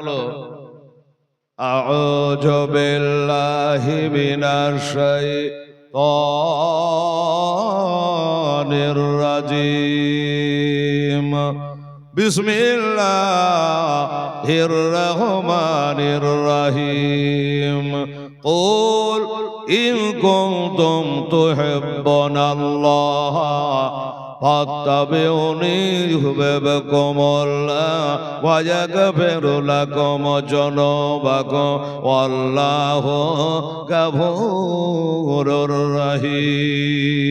হলো أعوذ بالله من الشيطان الرجيم بسم الله الرحمن الرحيم قل إن كنتم تحبون الله فاتبعوني يحببكم الله ويغفر لكم ذنوبكم والله غفور رحيم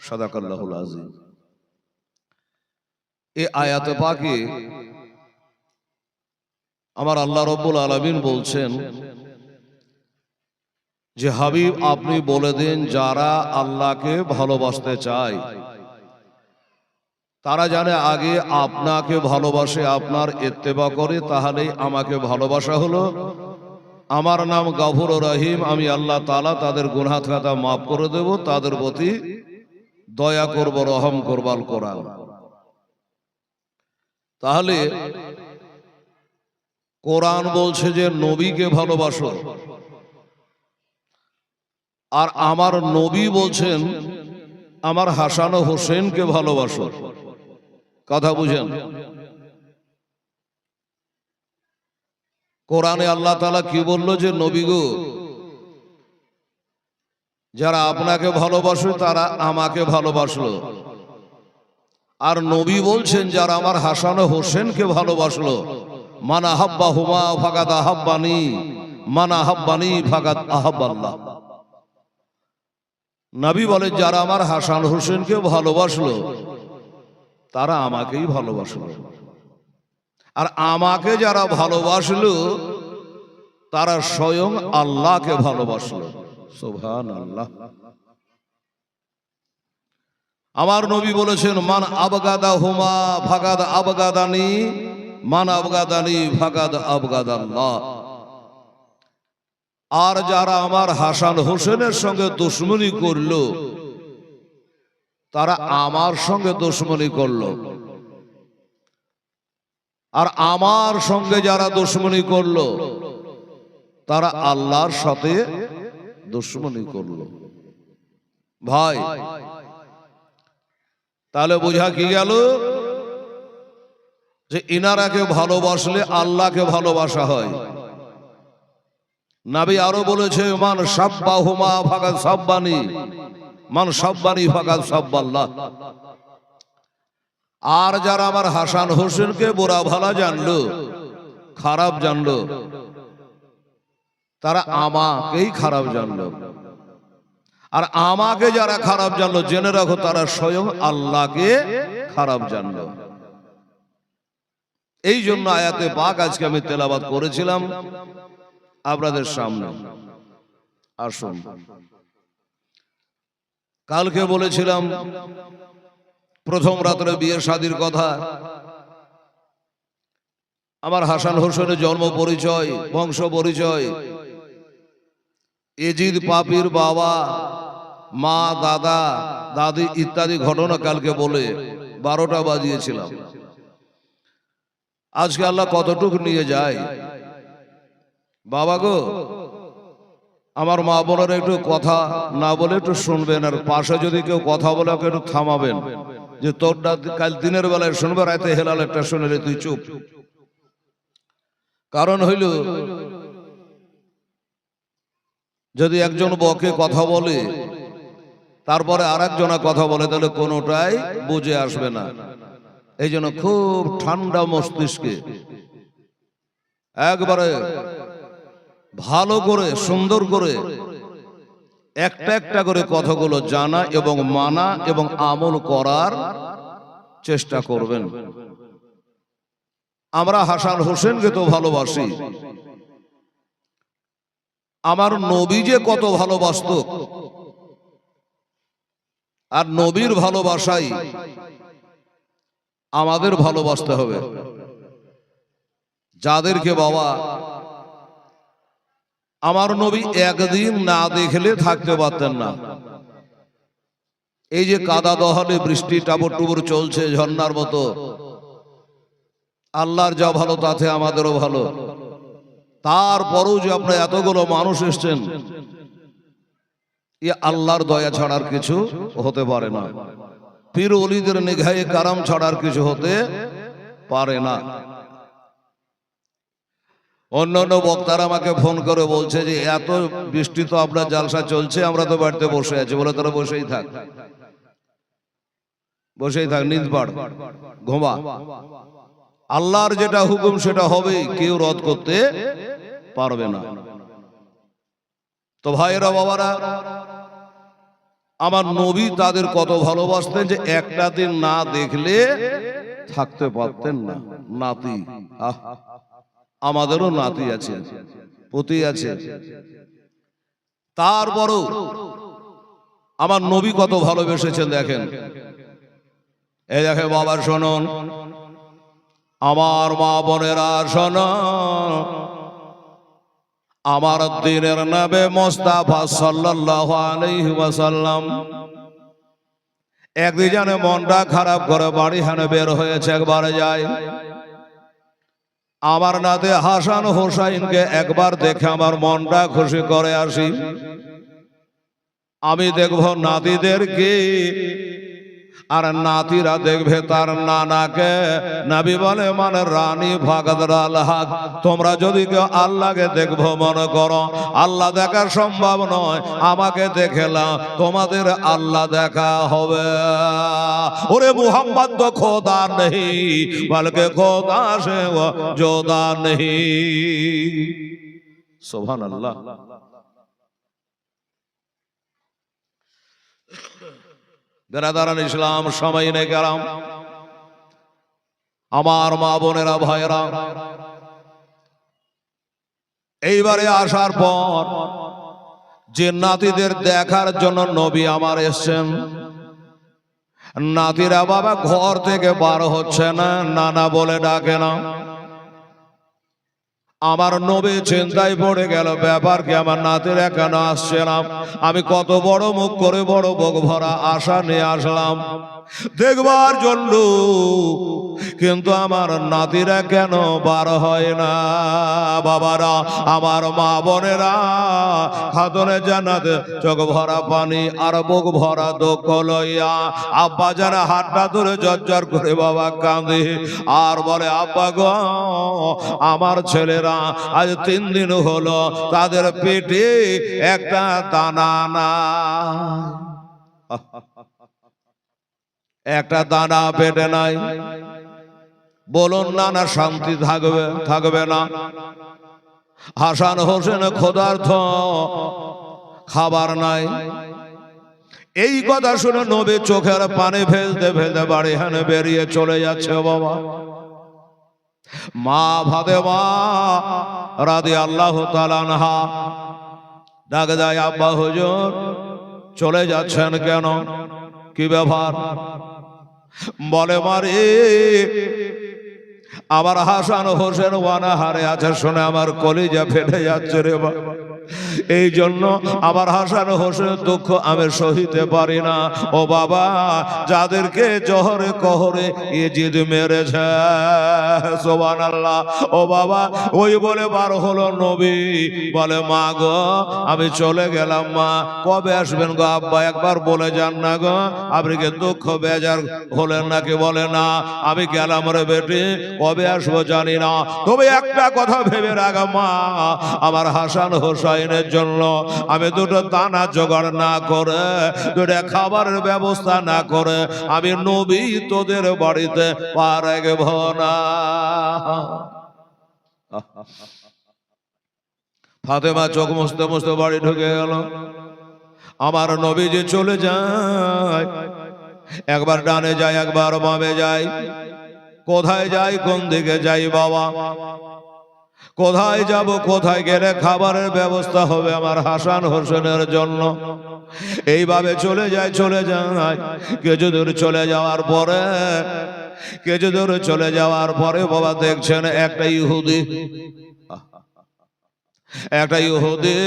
صدق الله العظيم এই আয়াতে পাকে আমার আল্লাহ রব্বুল আলামিন বলছেন যে হাবিব, আপনি বলে দিন যারা আল্লাহকে ভালোবাসতে চায়। তারা জানে আগে আপনাকে ভালোবাসে, আপনার ইত্তেবা করে, তাহলেই আমাকে ভালোবাসা হলো। আমার নাম গাফুর রহিম, আমি আল্লাহ তালা তাদের গুনহাত খাতা মাফ করে দেব, তাদের প্রতি দয়া করব, রহম করবাল কোরআন। তাহলে কোরআন বলছে যে, নবীকে ভালোবাসো। আর আমার নবী বলছেন, আমার হাসান হোসেনকে ভালোবাসো। কথা বুঝেন? কোরআনে আল্লাহ তালা কি বলল যে, নবী গো, যারা আপনাকে ভালোবাসো, তারা আমাকে ভালোবাসলো। আর নবী বলছেন, যারা আমার হাসান হোসেনকে ভালোবাসলো, মানা হাব্বা হুমা ফাগাত আহাব্বানি, মানা হাব্বানি ফাগাত আহাব্বাল্লাহ। নবী বলেন যারা আমার হাসান হোসেনকে ভালোবাসলো, তারা আমাকেই ভালোবাসলো। আর আমাকে যারা ভালোবাসলো, তারা স্বয়ং আল্লাহকে ভালোবাসলো। সোভান আল্লাহ আমার নবী বলেছেন, মান আবগাদা হুমা ফাগাদ আবগাদানি, মান আবগাদানি ফাগাদ আবগাদ আল্লাহ আর যারা আমার হাসান হোসেনের সঙ্গে দুশ্মনী করল, তারা আমার সঙ্গে দুশ্মনী করল। আর আমার সঙ্গে যারা দুশ্মনী করল, তারা আল্লাহর সাথে দুশ্মনী করল। ভাই, তাহলে বোঝা কি গেল? যে ইনারাকে ভালোবাসলে আল্লাহকে ভালোবাসা হয়। নাবি আরও বলেছে, মান সাব্বা হুমা ফাগাত সাব্বানি। মান সাব্বানি ফাগাত সাব্বাল্লাহ। আর যারা আমার হাসান হোসেনকে বোরা ভালা জানলো, খারাপ জানলো, তারা আমাকেই খারাপ জানলো। আর আমাকে যারা খারাপ জানলো, জেনে রাখো, তারা স্বয়ং আল্লাহকে খারাপ জানলো। এই জন্য আয়াতে পাক আজকে আমি তেলাবাদ করেছিলাম। আপনাদের সামনে। আসুন। কালকে বলেছিলাম প্রথম রাত্রে বিয়ের শাদির কথা। আমার হাসান হোসেনের জন্ম পরিচয় বংশ পরিচয়। এজিদ পাপির বাবা মা দাদা দাদি ইত্যাদি ঘটনা কালকে বলে বারোটা বাজিয়েছিলাম। আজকে আল্লাহ কতটুকু নিয়ে যায়? বাবা গো, আমার মা বোনের একটু কথা না বলে একটু শুনবেন, আর পাশে যদি কেউ কথা বলে ওকে একটু থামাবেন। যে তোরটা কাল দিনের বেলায় শুনবে, রাতে হেলাল একটা শুনে তুই চুপ। কারণ হইল, যদি একজন বকে কথা বলে, তারপরে আর একজনা কথা বলে, তাহলে কোনোটাই বুঝে আসবে না। এই জন্য খুব ঠান্ডা মস্তিষ্কে, একবারে ভালো করে, সুন্দর করে, একটা একটা করে কথাগুলো জানা এবং মানা এবং আমল করার চেষ্টা করবেন। আমরা হাসান হোসেনকে তো ভালোবাসি। আমার নবী যে কত ভালোবাসত। আর নবীর ভালোবাসাই আমাদের ভালোবাসতে হবে। যাদেরকে বাবা আমার নবী একদিন না দেখলে থাকতে পারতেন না। এই যে কাদা দহলে বৃষ্টি টাবর টুবর চলছে ঝর্ণার মতো। আল্লাহর যা ভালো, তাতে আমাদেরও ভালো। তারপরেও যে আপনার এতগুলো মানুষ এসছেন, এ আল্লাহর দয়া ছাড়ার কিছু হতে পারে না। পীর অলিদের নিঘায়ে কারাম ছাড়ার কিছু হতে পারে না। অন্য অন্য বক্তারা আমাকে ফোন করে বলছে যে, এত বৃষ্টি তো আপনার জালসা চলছে, আমরা তো বাড়িতে বসে আছি। বলে তারা বসেই থাক। বসেই থাক নিজ ঘুমা। আল্লাহর যেটা হুকুম, সেটা হবেই, কেউ রদ করতে পারবে না। তো ভাইয়েরা, বাবারা, আমার নবী তাদের কত ভালোবাসতেন যে, একটা দিন না দেখলে থাকতে পারতেন না। নাতি, আহ। আমাদেরও নাতি আছে পতি আছে। তারপরও আমার নবী কত ভালোবেসেছেন দেখেন। এই দেখে বাবা শোনন। আমার মা বোনেরা শোন আমার দিনের নবে মোস্তাফা সাল্লাল্লাহু আলাইহি ওয়াসাল্লাম একদিন জানে মনটা খারাপ করে বাড়ি হানে বের হয়েছে একবারে যায়। আমার নাতে হাসান হোসাইনকে একবার দেখে আমার মনটা খুশি করে আসি। আমি দেখব নাতিদেরকে আর নাতিরা দেখবে তার নানাকে। নাবি বলে মানে রানী ভাগদর আল্লাহ, তোমরা যদি কেউ আল্লাহকে দেখব, মনে করো, আল্লাহ দেখা সম্ভব নয়, আমাকে দেখেলাম তোমাদের আল্লাহ দেখা হবে। ওরে মুহাম্মদ তো খোদা নেই, বলকে খোদা সে জোদা নেই। সোভান আল্লাহ বেরাদারান ইসলাম, সময় নে গেলাম আমার মা বোনেরা, ভাইয়েরা, এইবারে আসার পর যে নাতিদের দেখার জন্য নবী আমার এসছেন, নাতিরা বাবা ঘর থেকে বার হচ্ছে না, নানা বলে ডাকে না। আমার নবী চিন্তায় পড়ে গেল, ব্যাপার কি? আমার নাতির এখানে আসছিলাম। আমি কত বড় মুখ করে বড় বক ভরা আশা নিয়ে আসলাম। দেখবার জন্য। কিন্তু আমার নাতিরা কেন বার হয় না? বাবারা, আমার মা বোনেরা খাতনে জানাতে চোখ ভরা পানি আর বুক ভরা দুঃখ লইয়া আব্বা যারা হাতটা ধরে জর্জর করে বাবা কাঁদে আর বলে, আব্বা গো, আমার ছেলেরা আজ তিন দিন হলো তাদের পেটে একটা দানা না একটা দানা পেটে নাই। বলুন না না শান্তি থাকবে থাকবে না। হাসান হোসেন ক্ষুধার্থ খাবার নাই। এই কথা শুনে নবী চোখের পানি ফেলতে ফেলতে বাড়ি হানে বেরিয়ে চলে যাচ্ছে বাবা। মা ভাদে মা রাধে আল্লাহ তালানহা ডাক দেয়, আব্বা হুজুর, চলে যাচ্ছেন কেন? কি ব্যাপার? বলে মারে। আমার হাসান হোসেন ওয়ানা হারে আছে শুনে আমার কলিজা ফেটে যাচ্ছে রে বা এই জন্য আমার হাসান হোসেন দুঃখ আমি সহিতে পারি না। ও বাবা, যাদেরকে জহরে কহরে এ জিদ মেরেছে সোবান আল্লাহ ও বাবা, ওই বলে বার হলো নবী, বলে, মা গো, আমি চলে গেলাম, মা। কবে আসবেন গো আব্বা? একবার বলে যান না গো। আপনি কি দুঃখ বেজার হলেন নাকি বলে না? আমি গেলাম রে বেটি, কবে আসব জানি না। তবে একটা কথা ভেবে রাখা, মা। আমার হাসান হোসাইনের জন্য আমি দুটো দানা জোগাড় না করে, দুটো খাবারের ব্যবস্থা না করে আমি নবী তোদের বাড়িতে পা রাখব না। ফাতেমা চোখ মুছতে মুছতে বাড়ি ঢুকে গেল। আমার নবী যে চলে যায়, একবার ডানে যায়, একবার বামে যায়। কোথায় যাই কোন দিকে যাই বাবা? কোথায় যাব, কোথায় গেলে খাবারের ব্যবস্থা হবে আমার হাসান হোসেনের জন্য? এইভাবে চলে যায় চলে যায়। কিছু দূর চলে যাওয়ার পরে, কিছু দূর চলে যাওয়ার পরে বাবা দেখছেন একটা ইহুদি। একটা ইহুদি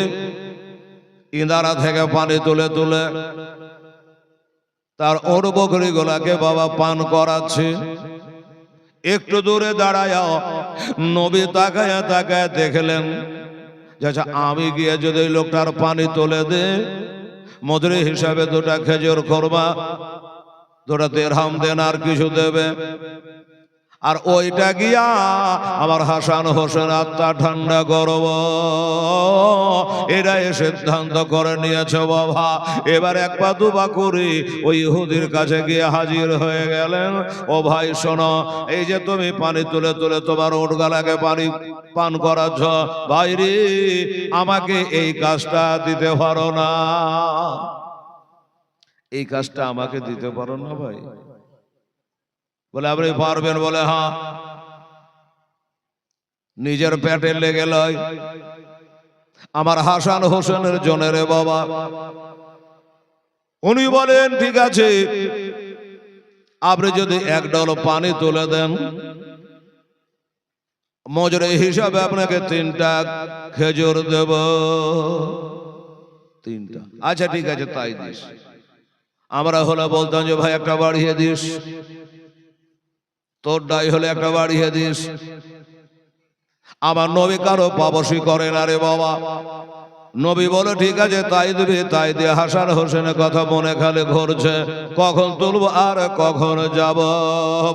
ইন্দারা থেকে পানি তুলে তুলে তার ওর বকরি গোলাকে বাবা পান করাচ্ছে। একটু দূরে দাঁড়ায় নবী তাকায় তাকায় দেখলেন। আচ্ছা আমি গিয়ে যদি লোকটার পানি তুলে দে মজুরি হিসাবে দুটা খেজুর করবা দুটা দেড় হাম দেন আর কিছু দেবে। আর ওইটা গিয়া আমার হাসান হোসেন আত্মা ঠান্ডা করব। এরাই সিদ্ধান্ত করে নিয়েছে বাবা। এবার এক পা দুপা করি ওই ইহুদির কাছে গিয়ে হাজির হয়ে গেলেন। ও ভাই শোনো এই যে তুমি পানি তুলে তুলে তোমার ওট গালাকে পানি পান করাচ্ছ ভাই রে আমাকে এই কাজটা দিতে পারো না। এই কাজটা আমাকে দিতে পারো না ভাই। বলে, আপনি পারবেন বলে হ্যাঁ নিজের পেটে লেগে লয়। আমার হাসান হোসেনের জনের বাবা। উনি বলেন, ঠিক আছে। আপনি যদি এক ডল পানি তুলে দেন, মজুরি হিসাবে আপনাকে তিনটা খেজুর দেব। তিনটা। আচ্ছা ঠিক আছে, তাই দিস। আমরা হলে বলতাম যে, ভাই, একটা বাড়িয়ে দিস। তোর ডাই হলে একটা বাড়িয়ে দিস আমার নবী কারও পাবসি করে না রে বাবা। নবী বলে, ঠিক আছে, তাই দিবি তাই দিয়ে হাসান হোসেনের কথা মনে খালে ঘুরছে, কখন তুলবো আর কখন যাব?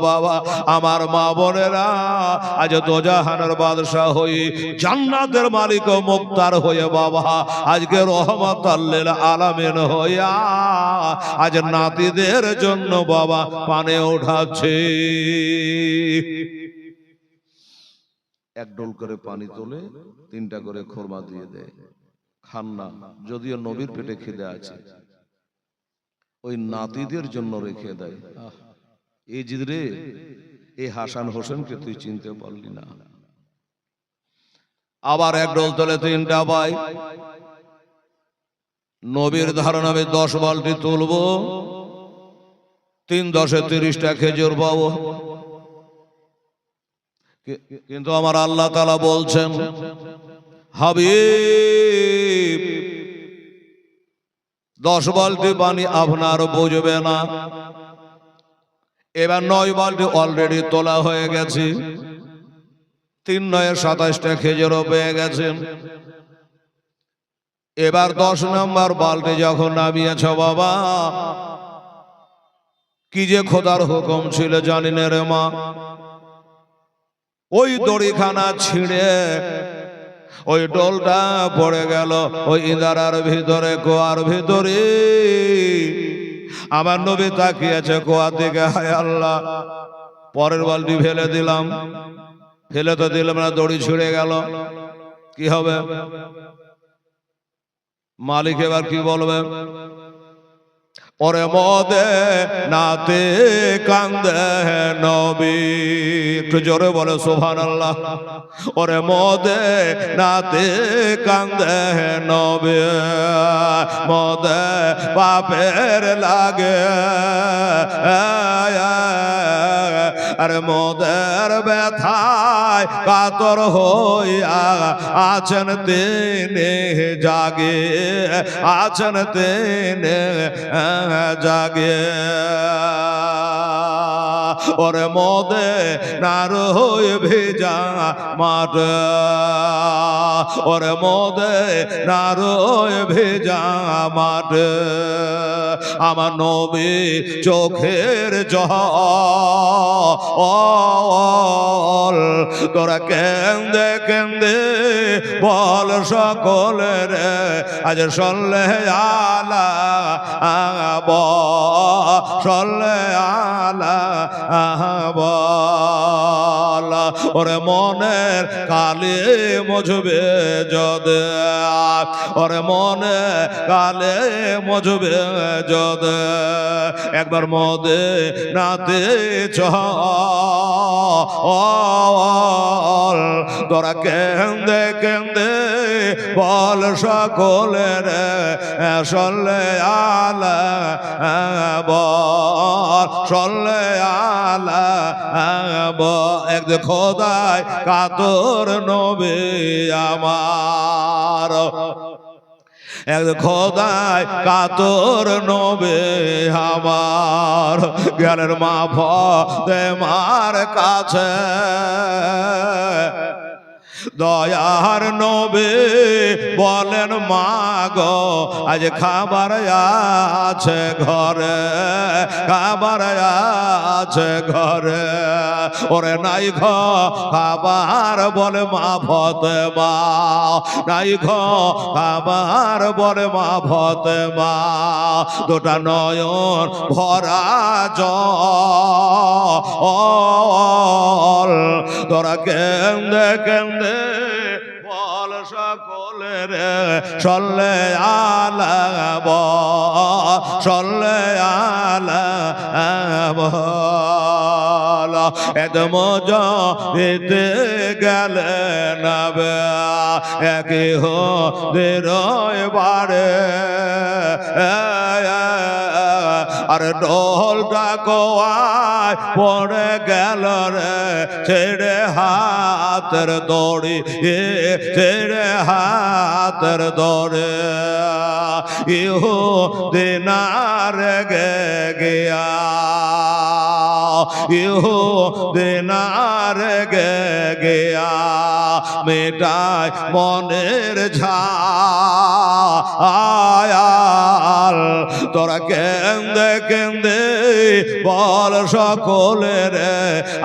বাবা, আমার মা বোনেরা, আজ দোজাহানের বাদশাহ হই, জান্নাতের মালিক মুক্তার হয়ে বাবা, আজকে রহমত আল্লিল আলামিন হইয়া, আজ নাতিদের জন্য বাবা পানে ওঠাচ্ছে এক ডোল করে পানি তোলে, তিনটা করে খোরমা দিয়ে দেয়। খান না যদিও নবীর পেটে খিদে আছে। ওই নাতিদের জন্য রেখে দেয় এই জিদ রে এই হাসান হোসেনকে তুই চিনতে পারলি না। আবার এক ডোল তোলে তিনটা পাই নবীর ধারণা আমি দশ বালতি তুলবো। তিন দশে তিরিশটা খেজুর পাবো। কিন্তু আমার আল্লাহ তালা বলছেন হাবিব, দশ বালতি পানি আপনার বুঝবে না। এবার নয় বালতি অলরেডি তোলা হয়ে গেছে। তিন নয় সাতাশটা খেজুরও পেয়ে গেছেন। এবার দশ নম্বর বালতি যখন নামিয়েছ বাবা, কি যে খোদার হুকুম ছিল জানি না রে মা। ওই দড়িখানা ছিঁড়ে ওই ডোলটা পড়ে গেল, ওই ইদারার ভিতরে, কোয়ার ভিতরে। আমার নবী তাকিয়েছে কোয়ার দিকে, হায় আল্লাহ। পরের বালটি ফেলে দিলাম। ফেলে তো দিলাম না, দড়ি ছিঁড়ে গেল। কি হবে? মালিক এবার কি বলবে? ওরে মদে নাতে কান্দে নবী। একটু জোরে বলে সোভান আল্লাহ ওরে মদে নাতে কান্দে নবী। মদে বাপের লাগে। আরে মদের ব্যথায় কাতর হইয়া আছেন তেনে জাগে আছেন তেনে জাগে। ওরে মদে নার হয়ে ভেজা মাঠ। ওরে মদে নার হয়ে ভেজা মাঠ। আমার নবী চোখের জল তোরা কেন্দে কেন্দে বল সকলের। আজ সল্লে আলা আব সল্লে আলা বল, ওরে মনের কালে মজবে যদ ওরে মনে কালে মজবে যদ, একবার মদে নাতে চল তোরা কেন্দে কেন্দে বল সকলের সল্লে আলা বল। সল্লে আলা এক খোদায় কাতর নবে আমার। এক খোদায় কাতর নবে আমার। জ্ঞানের মা ভে মার কাছে। দয়ার নবে বলেন মা গো আজ খাবার আছে ঘরে, খাবার আছে ঘরে। ওরে নাই ঘ, খাবার বলে মা ভতে মা নাই ঘ, খাবার বলে মা ভতে মা দুটা নয়ন ভরা জল। তোরা কেন্দে কেন্দে বল সকলের সল্লে আলাব সল্লে আলাব এত মজা দিতে গেলে নবে একে হো দেরয় বাড়ে আর ঢোলটা কোয়ায় পড়ে গেল রে, ছেড়ে হাতের দড়ি, এ ছেড়ে হাতের দড়ে। ইহো দিনার গে গিয়া ইহো দিনার গে গিয়া মেটায় মনের ঝায়াল তোরা কেন্দে কেন্দে বল সকলের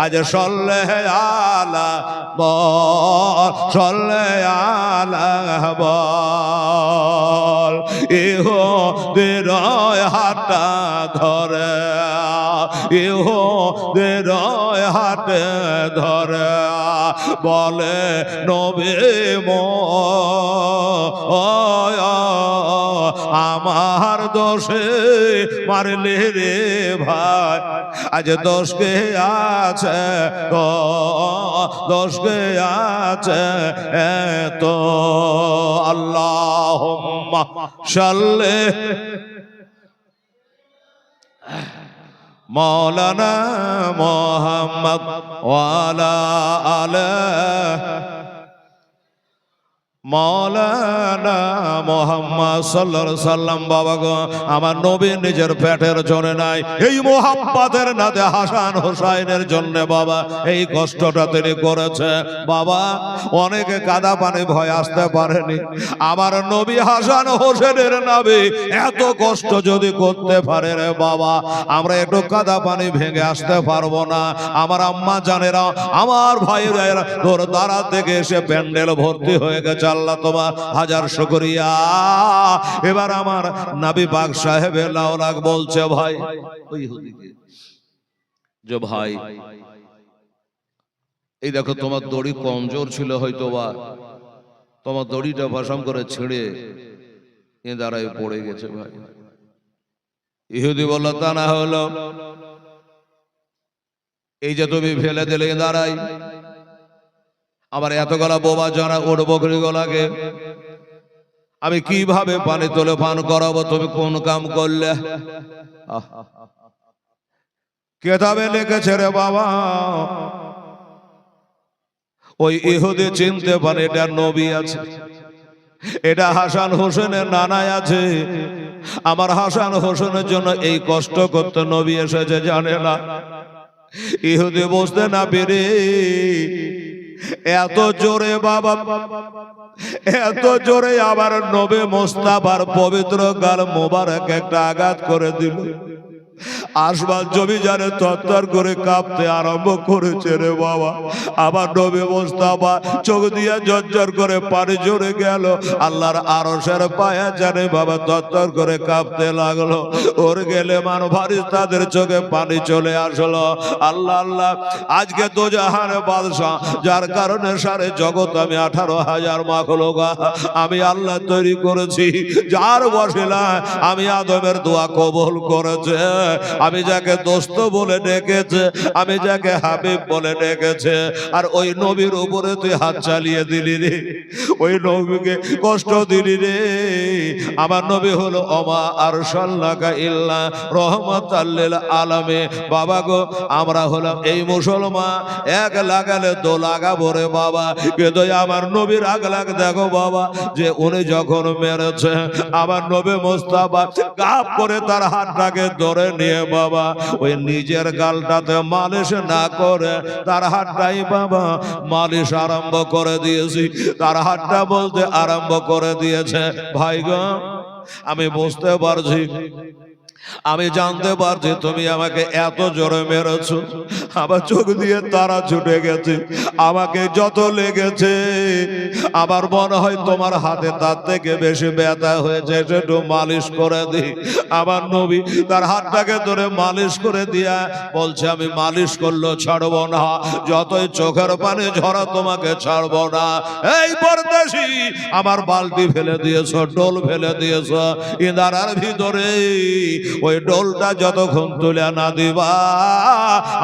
আজ সল্লে আলা বল, সল্লে আলা বল। ইহো দিরয় হাটা ধরে, ইহো দিরয় হাটে ধরে। বলে নবে মো আমার দোষে মারলে রে ভাই। আজ দোষকে আছে দোষকে আছে তো আল্লাহ সাল্লে। মৌলানা মোহাম্মদ ওয়ালা আলাহ মৌলানা মোহাম্মদ সাল্লাল্লাহু সাল্লাম বাবা গো, আমার নবী নিজের পেটের জন্য নাই, এই মোহাম্মদের নাতে হাসান জন্য, বাবা, এই কষ্টটা তিনি করেছে বাবা, অনেকে কাদা পানি ভয় আসতে পারেনি। আমার নবী হাসান হোসেনের নামে এত কষ্ট যদি করতে পারে রে বাবা, আমরা একটু কাদা পানি ভেঙে আসতে পারব না। আমার আম্মা জানেরা, আমার ভাইরা তোর দ্বারা থেকে এসে প্যান্ডেল ভর্তি হয়ে গেছে। আল্লাহ তোমার হাজার শুকরিয়া। এবার আমার নাবি বাগ সাহেব লাউলাক বলছে, ভাই, ওই হুদিকে, যে ভাই, এই দেখো তোমার দড়ি কমজোর ছিল হয়তো বা তোমার দড়িটা ভাসাম করে ছিঁড়ে এ দ্বারাই পড়ে গেছে, ভাই। ইহুদি বলল, তা না হলো। এই যে তুমি ফেলে দিলে এ দাঁড়াই আবার এত গলা বোবা জনা ওর বকরি গলাকে আমি কীভাবে পানি তোলে পান করাবো? তুমি কোন কাম করলে? কেতাবে লিখেছে রে বাবা, ওই ইহুদি চিনতে পারে এটা নবী আছে, এটা হাসান হোসেনের নানায় আছে। আমার হাসান হোসেনের জন্য এই কষ্ট করতে নবী এসেছে, জানে না। ইহুদি বসতে না পেরে এত জোরে বাবা, এত জোরে আবার নবে মোস্তাবার পবিত্র গাল মোবারক একটা আঘাত করে দিল। আসবার জমি জানে তত্তর করে কাঁপতে আরম্ভ করেছে রে বাবা। আবার নবে মোস্তাফা চোখ দিয়ে জর্জর করে পানি জোরে গেল। আল্লাহর আরসের পায়া জানে বাবা তত্তর করে কাঁপতে লাগল। ওর গেলে মান ভারি তাদের চোখে পানি চলে আসলো। আল্লাহ আল্লাহ, আজকে তো জাহানে বাদশাহ, যার কারণে সারে জগৎ আমি আঠারো হাজার মাখলোগা আমি আল্লাহ তৈরি করেছি, যার বসিলা আমি আদমের দোয়া কবল করেছে। আমি যাকে দোস্ত বলে ডেকেছে, আমি যাকে হাবিব বলে ডেকেছে। আর ওই নবীর উপরে তুই হাত চালিয়ে দিলি রে। ওই নবীকে কষ্ট দিলি রে। আমার নবী হলো অমা আর সাল্লাকা ইল্লা রহমত আল্লিল আলমে। বাবা গো, আমরা হলাম এই মুসলমান। এক লাগালে দো লাগাবো রে বাবা। কিন্তু আমার নবীর আগ লাগ দেখো বাবা, যে উনি যখন মেরেছে, আমার নবী মোস্তাফা কাপ করে তার হাতটাকে ধরে নিয়ে বাবা, ওই নিজের গালটাতে মালিশ না করে তার হাতটাই বাবা মালিশ আরম্ভ করে দিয়েছি। তার হাতটা বলতে আরম্ভ করে দিয়েছে, ভাই গো, আমি বুঝতে পারছি আমি জানতে পারছি তুমি আমাকে এত জোরে মেরেছো। আমার চোখ দিয়ে তারা ছুটে গেছে। আমাকে যত লেগেছে আমার মনে হয় তোমার হাতে তার থেকে বেশি ব্যথা হয়েছে একটু মালিশ করে দি আমার নবী তার হাতটাকে ধরে মালিশ করে দিয়া বলছে আমি মালিশ করল ছাড়বো না। যতই চোখের পানি ঝরা তোমাকে ছাড়বো না। এই পরদেশি আমার বালতি ফেলে দিয়েছ ডোল ফেলে দিয়েছ। ইন্দারার ভিতরে ওই ডোলটা যতক্ষণ তুলে না দিবা,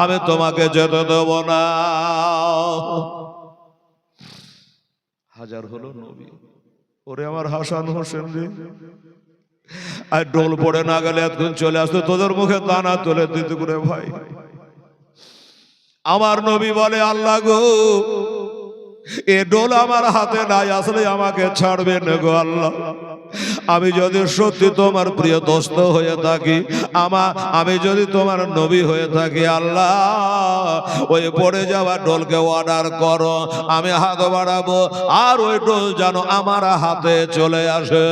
আমি তোমাকে যেতে দেব না। হাজার হলো নবী। ওরে আমার হাসান হোসেন রে। আর ডোল পড়ে না গেলে এতক্ষণ চলে আসতো, তোদের মুখে দানা তুলে দিতে করে ভাই। আমার নবী বলে, আল্লাহ গো এ ডোল আমার হাতে নাই, আসলে আমাকে ছাড়বে না গো আল্লাহ। আমি যদি সত্যি তোমার প্রিয় দোস্ত হয়ে থাকি, আমা, আমি যদি তোমার নবী হয়ে থাকি, আল্লাহ, ওই পড়ে যাওয়া ডোলকে অর্ডার করো, আমি হাত বাড়াবো, আর ওই ডোল যেন আমার হাতে চলে আসে।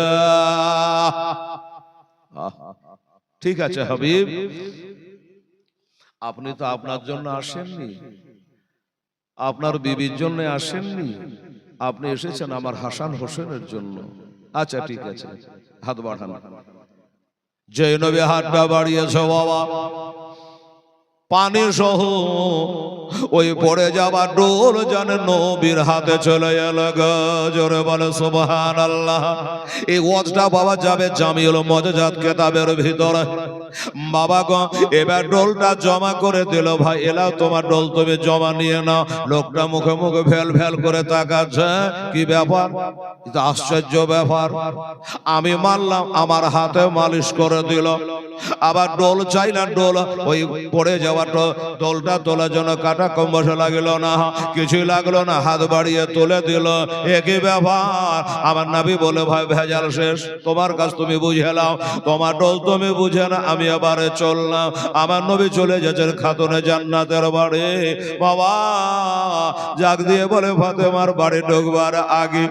ঠিক আছে, হাবিব। আপনি তো আপনার জন্য আসেননি। আপনার বিবির জন্য আসেননি? আপনি এসেছেন আমার হাসান হোসেনের জন্য। আচ্ছা ঠিক আছে। হাত বাড়ান। যে নবী হাতটা বাড়িয়েছ বাবা। পানি সহ ওই পড়ে যাবা ডোল জানে নবীর হাতে চলে এলো গো, জোরে বলে সুবহান আল্লাহ এই ওয়াজটা বাবা যাবে জামিউল মজাজাত কেতাবের ভিতরে। বাবা গো এবার ডোলটা জমা করে দিল। ভাই এলাও তোমার ডোল তুমি জমা নিয়ে নাও। লোকটা মুখে মুখে ভেল ভেল করে তাকাচ্ছে। কি ব্যাপার? আশ্চর্য ব্যাপার। আমি মানলাম আমার হাতে মালিশ করে দিল। আবার ডোল চাই না ডোল। ওই পড়ে যাওয়া টো- ডোলটা তোলার জন্য কাটা কম বসে লাগল না কিছুই লাগল না, হাত বাড়িয়ে তুলে দিল। একই ব্যাপার আমার নাবি বলে, ভাই, ভেজাল শেষ। তোমার কাছ তুমি বুঝে নাও। তোমার ডোল তুমি বুঝে না আমি এবারে চললাম। আমার নবী চলে যাচ্ছেন খাতুনে জান্নাতের বাড়ি। বাবা, জাগ দিয়ে বলে, ফাতেমার বাড়ি ঢুকবার আগে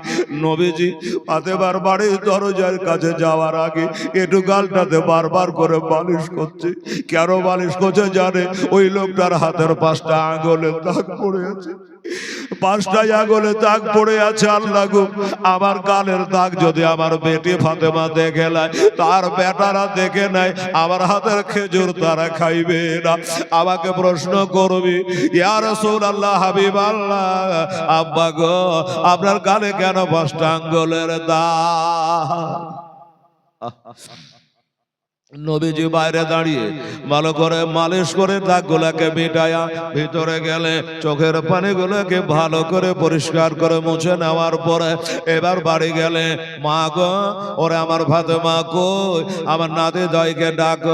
নবীজি ফাতেমার বাড়ির দরজার কাছে যাওয়ার আগে একটু গালটাতে বারবার করে বালিশ করছে। কেন বালিশ করছে জানে? ওই লোকটার হাতের পাঁচটা আঙুলে দাগ পড়ে আছে। পাঁচটাই আঙুলে দাগ পড়ে আছে আল্লাহ গো। আমার গালের দাগ যদি আমার বেটি ফাতেমা দেখে নাই তার বেটারা দেখে নাই আমার হাতের খেজুর তারা খাইবে না। আমাকে প্রশ্ন করবি ইয়া রাসূলুল্লাহ হাবিব আল্লাহ আব্বা গো আপনার গালে কেন পাঁচটা আঙ্গুলের দাগ? নবীজি বাইরে দাঁড়িয়ে ভালো করে মালিশ করে দাগগুলাকে মিটায়া ভিতরে গেলে চোখের পানিগুলোকে ভালো করে পরিষ্কার করে মুছে নেওয়ার পরে এবার বাড়ি গেলে, মা গো, ওরে আমার ভাত মা কই? আমার নাতি দয়কে ডাক,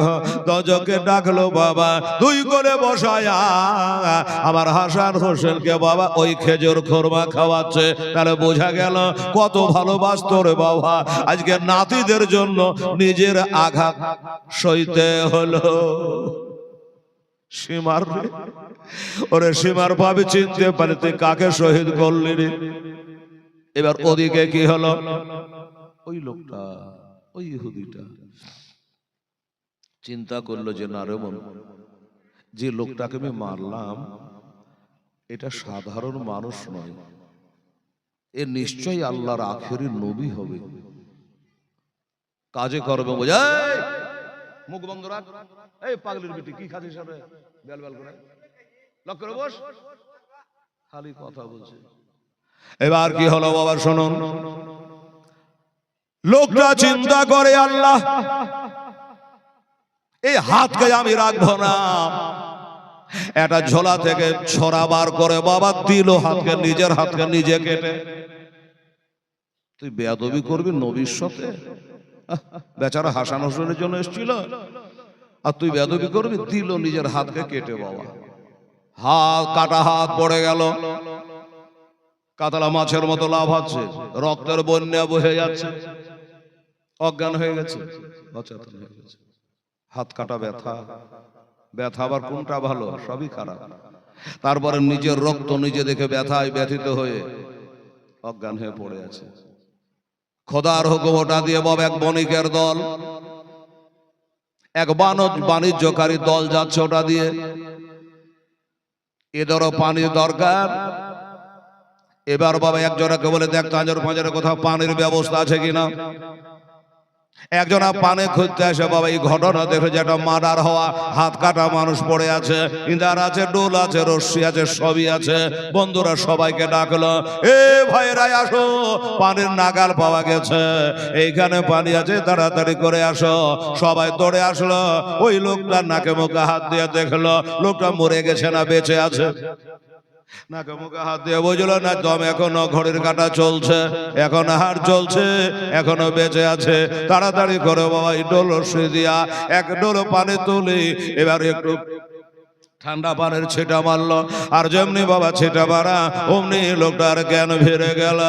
দজকে ডাকলো বাবা, দুই করে বসায়া আমার হাসান হোসেনকে বাবা ওই খেজুর খোরমা খাওয়াচ্ছে। তাহলে বোঝা গেল কত ভালোবাসতো রে বাবা, আজকে নাতিদের জন্য নিজের আঘাত সইতে হলো। সীমার ওরে সীমার ভাবে চিনতে পারে, তুই কাকে শহীদ করলি রে? এবার ওদিকে কি হলো? ওই লোকটা, ওই ইহুদিটা চিন্তা করল যে, না রে মন যে লোকটাকে আমি মারলাম, এটা সাধারণ মানুষ নয়। এ নিশ্চয়ই আল্লাহর আখেরি নবী হবে। কাজে করবে বোঝায় মুখ বন্ধ রাখ। এই পাগলির বেটি, কি খাচ্ছিস রে বেল বেল করে। লক করে বস। খালি কথা বলছে। এবার কি হলো বাবা, শুনুন। লোকটা চিন্তা করে আল্লাহ, এই হাতকে আমি রাখব না। একটা ঝোলা থেকে ছড়া বার করে বাবা দিল হাতকে, নিজের হাতকে নিজে কেটে। তুই বেয়াদবি করবি নবীর সাথে? বেচারা হাসান হোসেনের জন্য এসেছিল। আর তুই বেয়াদবি করবি? দিল নিজের হাতকে কেটে বাবা। হাত, কাটা হাত পড়ে গেল। কাতলা মাছের মতো লাভ হচ্ছে। রক্তের বন্যা বহে যাচ্ছে। অজ্ঞান হয়ে গেছে। হয়ে গেছে। হাত কাটা ব্যথা। ব্যথা আবার কোনটা ভালো? সবই খারাপ। তারপরে নিজের রক্ত নিজে দেখে ব্যথায় ব্যথিত হয়ে অজ্ঞান হয়ে পড়ে আছে। খোদার হুকুম ওটা দিয়ে বাবা এক বণিকের দল। এক বানজ বাণিজ্যকারী দল যাচ্ছে ওটা দিয়ে। এদেরও পানির দরকার। এবার বাবা একজনকে বলে দেখ তাঁজর ফাঁজরে কোথাও পানির ব্যবস্থা আছে কিনা? একজনা পানে খুঁজতে আসে বাবা এই ঘটনা দেখে যে একটা মার্ডার হওয়া হাত কাটা মানুষ পড়ে আছে ইন্দার আছে ডোল আছে রশ্মি আছে সবই আছে। বন্ধুরা সবাইকে ডাকলো এ ভাইরাই আসো পানির নাগাল পাওয়া গেছে এইখানে পানি আছে তাড়াতাড়ি করে আসো। সবাই দৌড়ে আসলো ওই লোকটা নাকে মুখে হাত দিয়ে দেখল লোকটা মরে গেছে না বেঁচে আছে। নাকে মুখে হাত দিয়ে বুঝলো না দম এখনও ঘড়ির কাটা চলছে এখন হার চলছে এখনও বেঁচে আছে তাড়াতাড়ি করে বাবা এই ডোল দিয়া এক ডোল পানে তুলি এবার একটু ঠান্ডা পানের ছিটা মারলো। আর যেমনি বাবা ছিটা মারা, অমনি লোকটার জ্ঞান ফিরে গেল।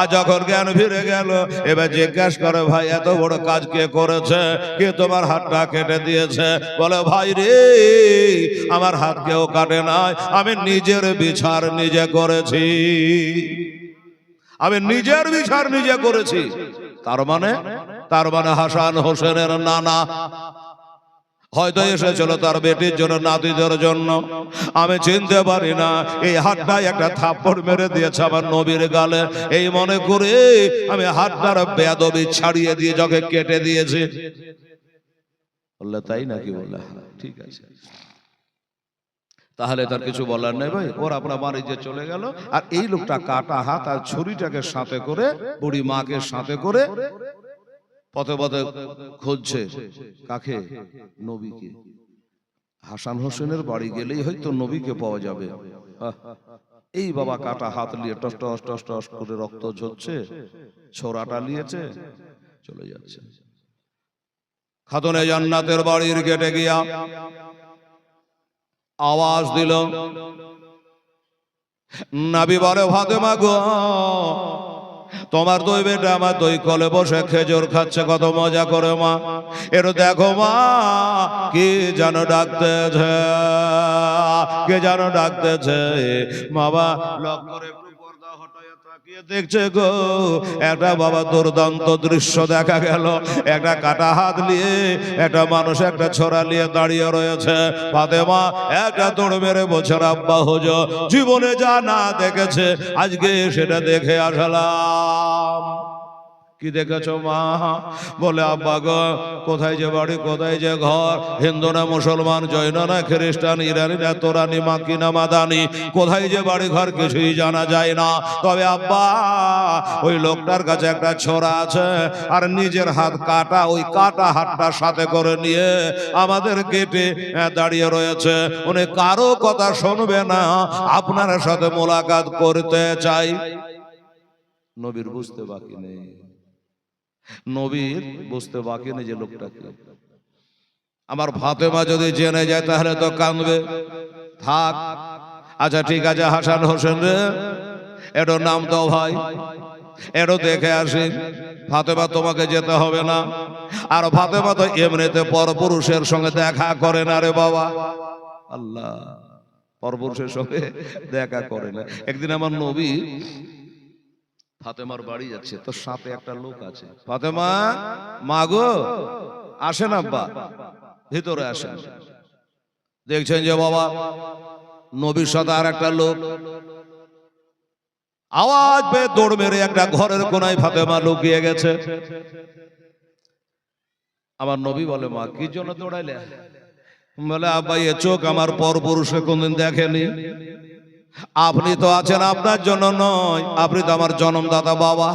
আর যখন জ্ঞান ফিরে গেল, এবার জিজ্ঞেস করে, ভাই, এত বড় কাজ কে করেছে? কে তোমার হাতটা কেটে দিয়েছে? বলে, ভাই রে, আমার হাত কেউ কাটে নাই। আমি নিজের বিচার নিজে করেছি। আমি নিজের বিচার নিজে করেছি। তার মানে? তার মানে হাসান হোসেনের নানা হয়তো এসেছিল তার বেটির জন্য নাতিদের জন্য। আমি চিনতে পারি না এই হাতটাই একটা থাপ্পড় মেরে দিয়েছে আমার নবীর গালে। এই মনে করে আমি হাতটার বেদবি ছাড়িয়ে দিয়ে যখন কেটে দিয়েছি। বললে তাই নাকি? বললে হ্যাঁ, ঠিক আছে। তাহলে তার কিছু বলার নেই ভাই। ওর আপনার বাড়িতে চলে গেল আর এই লোকটা কাটা হাত আর ছুরিটাকে সাথে করে বুড়ি মাকে সাথে করে পথে পথে খুঁজছে কাকে? নবীকে। হাসান হোসেনের বাড়ি গেলেই হয়তো নবীকে পাওয়া যাবে। এই বাবা কাটা হাত নিয়ে টস টস টস টস করে রক্ত ঝরছে ছোড়াটা নিয়েছে, চলে যাচ্ছে। খাতুনে জান্নাতের বাড়ির গেটে গিয়া আওয়াজ দিল নাবি বলে ফাতেমা গো তোমার দই বেটা আমার দই কলে বসে খেজুর খাচ্ছে, কত মজা করে মা। এর দেখো মা, কি যেন ডাকতেছে, কে যেন ডাকতেছে। বাবা, লক করে দেখছে গো, একটা বাবা দুর্দান্ত দৃশ্য দেখা গেল। একটা কাটা হাত নিয়ে একটা মানুষ একটা ছোড়া নিয়ে দাঁড়িয়ে রয়েছে। ফাতেমা একটা দৌড় মেরে বলছে আব্বা হোজ জীবনে যা না দেখেছে, আজকে সেটা দেখে আসলাম। কি দেখেছ মা? বলে, আব্বা গো, কোথায় যে বাড়ি, কোথায় যে ঘর? হিন্দু না মুসলমান, জৈন না খ্রিস্টান, ইরানি না তোরানি, মাকি না মাদানি, কোথায় যে বাড়ি ঘর কিছুই জানা যায় না। তবে, আব্বা, ওই লোকটার কাছে একটা ছোরা আছে, আর নিজের হাত কাটা, ওই কাটা হাতটা সাথে করে নিয়ে আমাদের গেটে দাঁড়িয়ে রয়েছে। উনি কারও কথা শুনবে না, আপনার সাথে মোলাকাত করতে চাই। নবীর বুঝতে বাকি নেই। নবীর বুঝতে বাকি নেই যে লোকটাকে। আমার ফাতেমা যদি জেনে যায় তাহলে তো কাঁদবে। থাক। আচ্ছা ঠিক আছে হাসান হোসেন রে। এটো নাম দাও ভাই। এটো দেখে আসি। ফাতেমা তোমাকে যেতে হবে না। আর ফাতেমা তো এমনিতে পরপুরুষের সঙ্গে দেখা করে না রে বাবা। আল্লাহ পরপুরুষের সঙ্গে দেখা করে না। একদিন আমার নবী ফাতেমার বাড়ি যাচ্ছে তোর সাথে একটা লোক আছে। ফাতেমা? মা গো? আসেন আব্বা। ভিতরে আসেন। দেখছেন যে বাবা নবীর সাথে আর একটা লোক। আওয়াজ পেয়ে দৌড় মেরে একটা ঘরের কোনায় ফাতেমা লুকিয়ে গেছে। আমার নবী বলে মা কি জন্য দৌড়াইলে? বলে আব্বা এ চোখ আমার পর পুরুষে কোনদিন দেখেনি। আপনি তো আছেন আপনার জন্য নয় আপনি তো আমার জন্মদাতা বাবা।